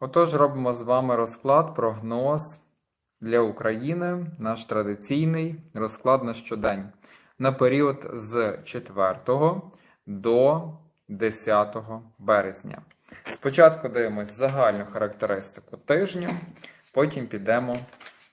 Отож, робимо з вами розклад, прогноз для України, наш традиційний розклад на щодень на період з 4 до 10 березня. Спочатку дивимось загальну характеристику тижня, потім підемо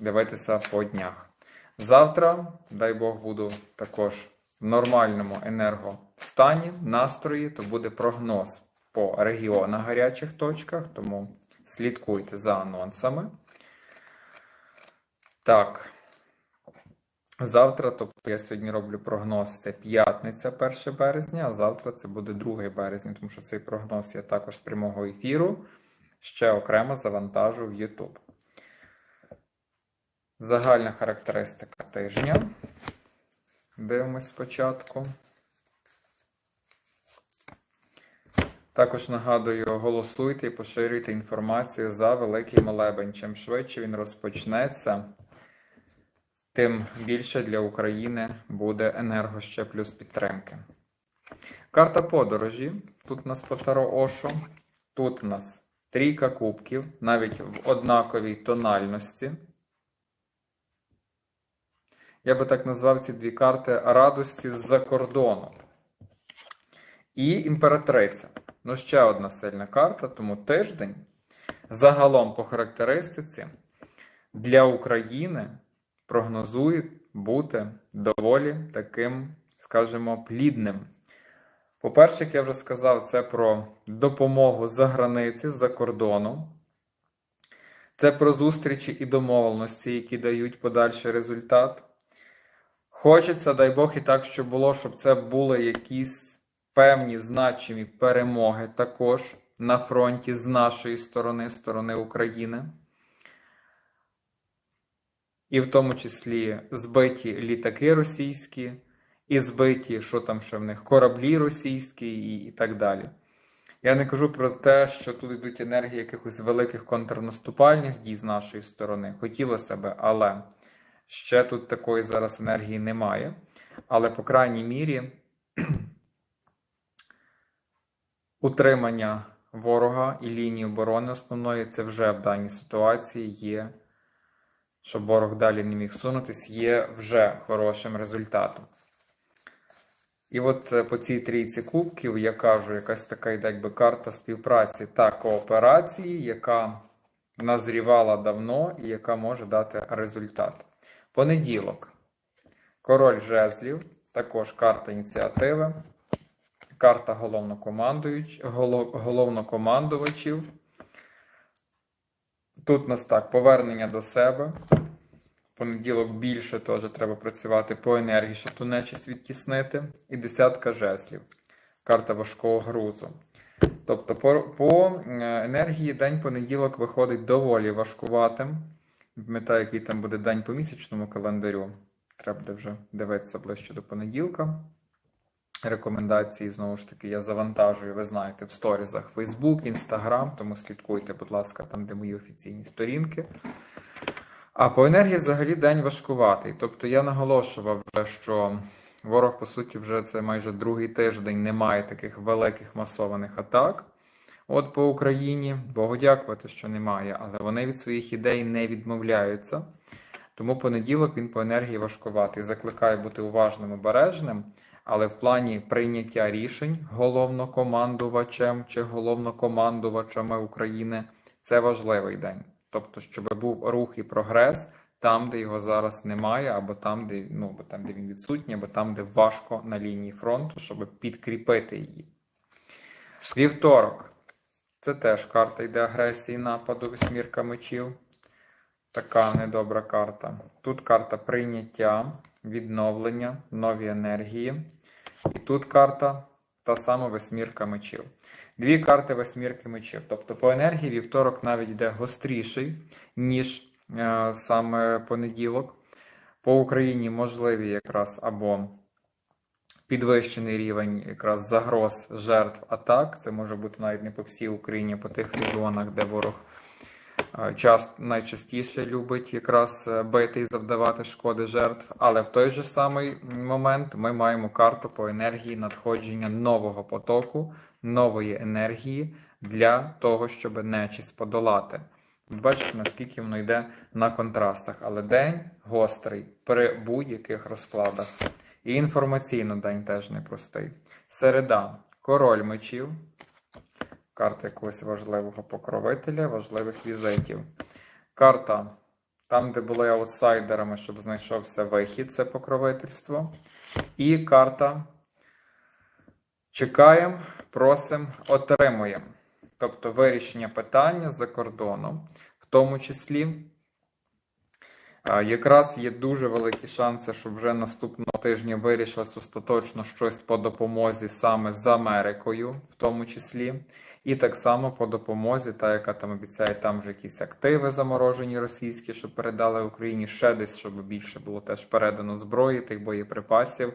дивитися по днях. Завтра, дай Бог, буду також в нормальному енергостані, настрої, то буде прогноз по регіонах гарячих точках, тому слідкуйте за анонсами. Так. Завтра, тобто я сьогодні роблю прогноз, це п'ятниця 1 березня, а завтра це буде 2 березня, тому що цей прогноз я також з прямого ефіру ще окремо завантажу в YouTube. Загальна характеристика тижня. Дивимось спочатку. Також нагадую, голосуйте і поширюйте інформацію за великий молебень. Чим швидше він розпочнеться, тим більше для України буде енерго ще плюс підтримки. Карта подорожі. Тут у нас по Таро Ошо. Тут у нас трійка кубків, навіть в однаковій тональності. Я би так назвав ці дві карти радості з-за кордону. І імператриця. Ну, ще одна сильна карта, тому тиждень загалом по характеристиці для України прогнозує бути доволі таким, скажімо, плідним. По-перше, як я вже сказав, це про допомогу за границі, за кордоном. Це про зустрічі і домовленості, які дають подальший результат. Хочеться, дай Бог, і так, щоб було, щоб це були якісь певні значимі перемоги також на фронті з нашої сторони, сторони України. І в тому числі збиті літаки російські, і збиті, що там ще в них, кораблі російські і, і так далі. Я не кажу про те, що тут йдуть енергії якихось великих контрнаступальних дій з нашої сторони. Хотілося б, але ще тут такої зараз енергії немає. Але, по крайній мірі, утримання ворога і лінії оборони основної це вже в даній ситуації є, щоб ворог далі не міг сунутись, є вже хорошим результатом. І от е, по цій трійці кубків я кажу, якась така якби карта співпраці та кооперації, яка назрівала давно і яка може дати результат. Понеділок. Король жезлів, також карта ініціативи, карта головнокомандувачів. Тут нас так, повернення до себе. Понеділок більше теж треба працювати по енергії, щоб ту нечисть відтіснити. І десятка жеслів. Карта важкого грузу. Тобто, по, по енергії день понеділок виходить доволі важкуватим. Пам'ятаю, який там буде день по місячному календарю. Треба буде вже дивитися ближче до понеділка. Рекомендації, знову ж таки, я завантажую, ви знаєте, в сторізах Facebook, Instagram, тому слідкуйте, будь ласка, там, де мої офіційні сторінки. А по енергії взагалі день важкуватий. Тобто я наголошував вже, що ворог, по суті, вже це майже другий тиждень не має таких великих масованих атак. От по Україні, Богу дякувати, що немає, але вони від своїх ідей не відмовляються. Тому понеділок він по енергії важкуватий. Закликаю бути уважним обережним, але в плані прийняття рішень головнокомандувачем чи головнокомандувачами України це важливий день. Тобто, щоб був рух і прогрес там, де його зараз немає, або там, де ну, або там, де він відсутній, або там, де важко на лінії фронту, щоб підкріпити її. Вівторок. Це теж карта йде агресії нападу, восьмірка мечів. Така недобра карта. Тут карта прийняття, відновлення, нові енергії. І тут карта та сама восьмірка мечів. Дві карти восьмірки мечів. Тобто по енергії вівторок навіть йде гостріший, ніж е, саме понеділок. По Україні можливі якраз або підвищений рівень якраз загроз жертв атак. Це може бути навіть не по всій Україні, а по тих регіонах, де ворог е, найчастіше любить якраз е, бити і завдавати шкоди жертв. Але в той же самий момент ми маємо карту по енергії надходження нового потоку, нової енергії для того, щоб нечість подолати. Бачите, наскільки воно йде на контрастах. Але день гострий при будь-яких розкладах. І інформаційно день теж непростий. Середа. Король мечів. Карта якогось важливого покровителя, важливих візитів. Карта там, де були аутсайдерами, щоб знайшовся вихід, це покровительство. І карта чекаємо, просимо, отримуємо. Тобто вирішення питання за кордоном, в тому числі. Якраз є дуже великі шанси, щоб вже наступного тижня вирішилось остаточно щось по допомозі саме з Америкою, в тому числі. І так само по допомозі, та яка там обіцяє, там вже якісь активи заморожені російські, щоб передали Україні ще десь, щоб більше було теж передано зброї, тих боєприпасів.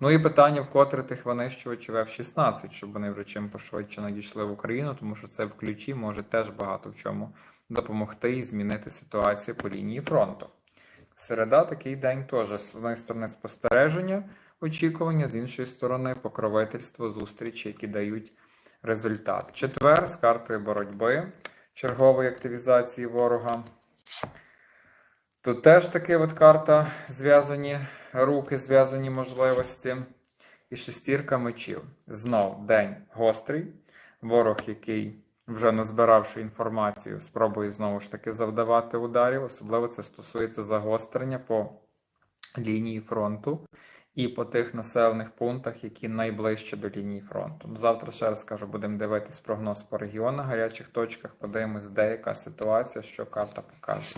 Ну і питання, вкотре тих винищувачів F-16, щоб вони вже чим пошвидше надійшли в Україну, тому що це в ключі може теж багато в чому допомогти і змінити ситуацію по лінії фронту. Середа такий день теж з однієї сторони спостереження, очікування, з іншої сторони покровительство, зустрічі, які дають результат. Четвер з картою боротьби, чергової активізації ворога. Тут теж таки от карта зв'язані руки, зв'язані можливості. І шестірка мечів. Знов день гострий. Ворог, який, вже назбиравши інформацію, спробує знову ж таки завдавати ударів. Особливо це стосується загострення по лінії фронту і по тих населених пунктах, які найближче до лінії фронту. Ну, Завтра ще раз кажу, будемо дивитись прогноз по регіонах, гарячих точках, подивимось, де яка ситуація, що карта покаже.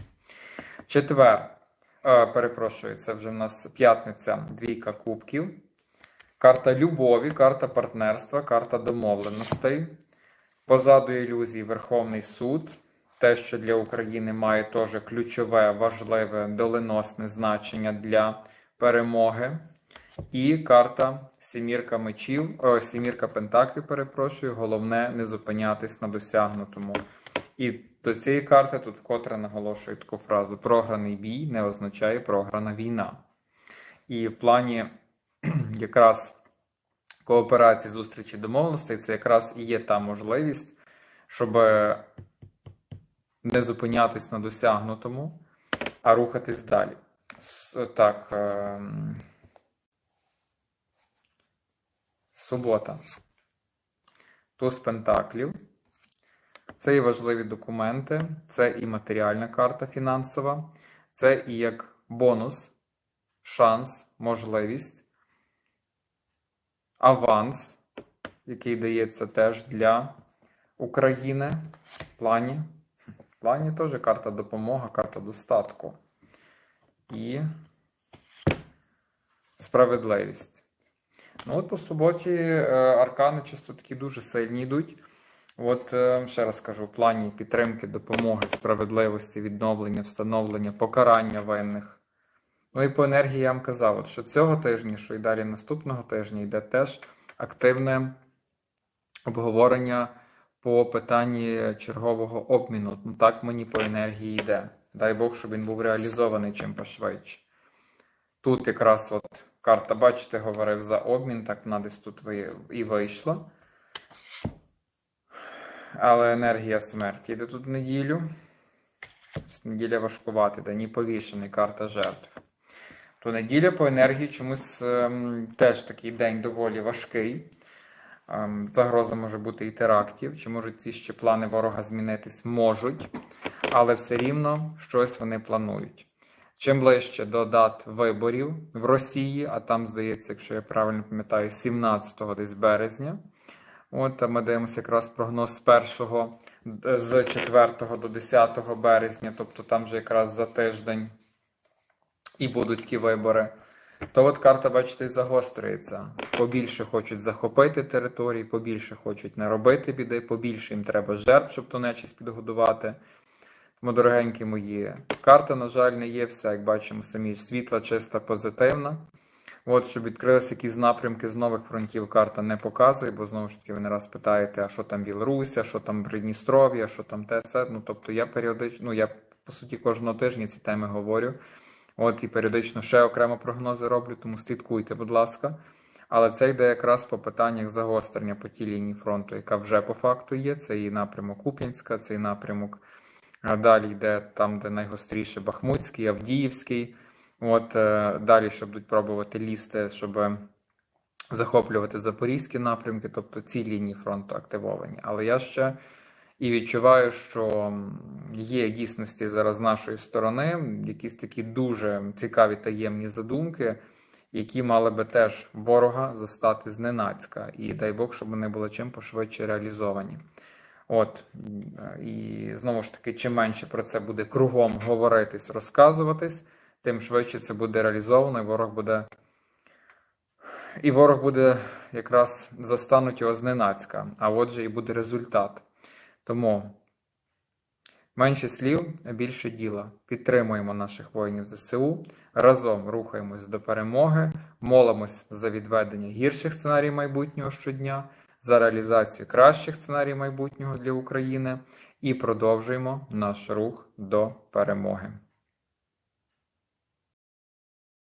Четвер. Е, перепрошую, це вже в нас п'ятниця, двійка кубків. Карта любові, карта партнерства, карта домовленостей. Позаду ілюзії Верховний суд. Те, що для України має теж ключове, важливе, доленосне значення для перемоги. І карта Сімірка мечів, о, Сімірка Пентаклів, перепрошую, головне не зупинятись на досягнутому. І до цієї карти тут вкотре наголошую таку фразу: програний бій не означає програна війна. І в плані якраз кооперації, зустрічі домовленостей, це якраз і є та можливість, щоб не зупинятись на досягнутому, а рухатись далі. Так. ем, Субота. Туз Пентаклів. Це і важливі документи, це і матеріальна карта фінансова, це і як бонус, шанс, можливість, аванс, який дається теж для України. Плані. Плані теж карта допомога, карта достатку. І справедливість. Ну, от по суботі е, аркани часто такі дуже сильні йдуть. От е, ще раз кажу, в плані підтримки, допомоги, справедливості, відновлення, встановлення, покарання винних. Ну і по енергії я вам казав, от, що цього тижня, що і далі наступного тижня йде теж активне обговорення по питанні чергового обміну. Ну так мені по енергії йде. Дай Бог, щоб він був реалізований чим пошвидше. Тут якраз от карта, бачите, говорив за обмін, так вона десь тут і вийшла. Але енергія смерті йде тут в неділю. Неділя важкувати, де ні повішений, карта жертв. То неділя по енергії чомусь ем, теж такий день доволі важкий. Ем, загроза може бути і терактів, чи можуть ці ще плани ворога змінитись? Можуть, але все рівно щось вони планують. Чим ближче до дат виборів в Росії, а там, здається, якщо я правильно пам'ятаю, 17 десь березня. От ми дивимося якраз прогноз з 1, з 4 до 10 березня, тобто там вже якраз за тиждень і будуть ті вибори. То от карта, бачите, загострюється. Побільше хочуть захопити території, побільше хочуть не робити біди, побільше їм треба жертв, щоб ту нечість підгодувати. Тому, дорогенькі мої, карта, на жаль, не є вся, як бачимо, самі світла, чиста, позитивна. От, щоб відкрилися якісь напрямки з нових фронтів, карта не показує, бо знову ж таки ви не раз питаєте, а що там Білорусь, а що там Придністров'я, що там те. Ну, тобто я періодично, ну я по суті кожного тижня ці теми говорю. От і періодично ще окремо прогнози роблю, тому слідкуйте, будь ласка. Але це йде якраз по питаннях загострення по тій лінії фронту, яка вже по факту є. Це і напрямок Куп'янська, це і напрямок далі йде там, де найгостріше Бахмутський, Авдіївський. От е, далі ще будуть пробувати лізти, щоб захоплювати запорізькі напрямки, тобто ці лінії фронту активовані. Але я ще і відчуваю, що є дійсності зараз з нашої сторони якісь такі дуже цікаві таємні задумки, які мали би теж ворога застати зненацька. І дай Бог, щоб вони були чим пошвидше реалізовані. От і знову ж таки, чим менше про це буде кругом говоритись, розказуватись, тим швидше це буде реалізовано, і ворог буде. І ворог буде якраз застануть його зненацька, а отже, і буде результат. Тому менше слів, більше діла. Підтримуємо наших воїнів ЗСУ, разом рухаємось до перемоги, молимось за відведення гірших сценаріїв майбутнього щодня, за реалізацію кращих сценаріїв майбутнього для України і продовжуємо наш рух до перемоги.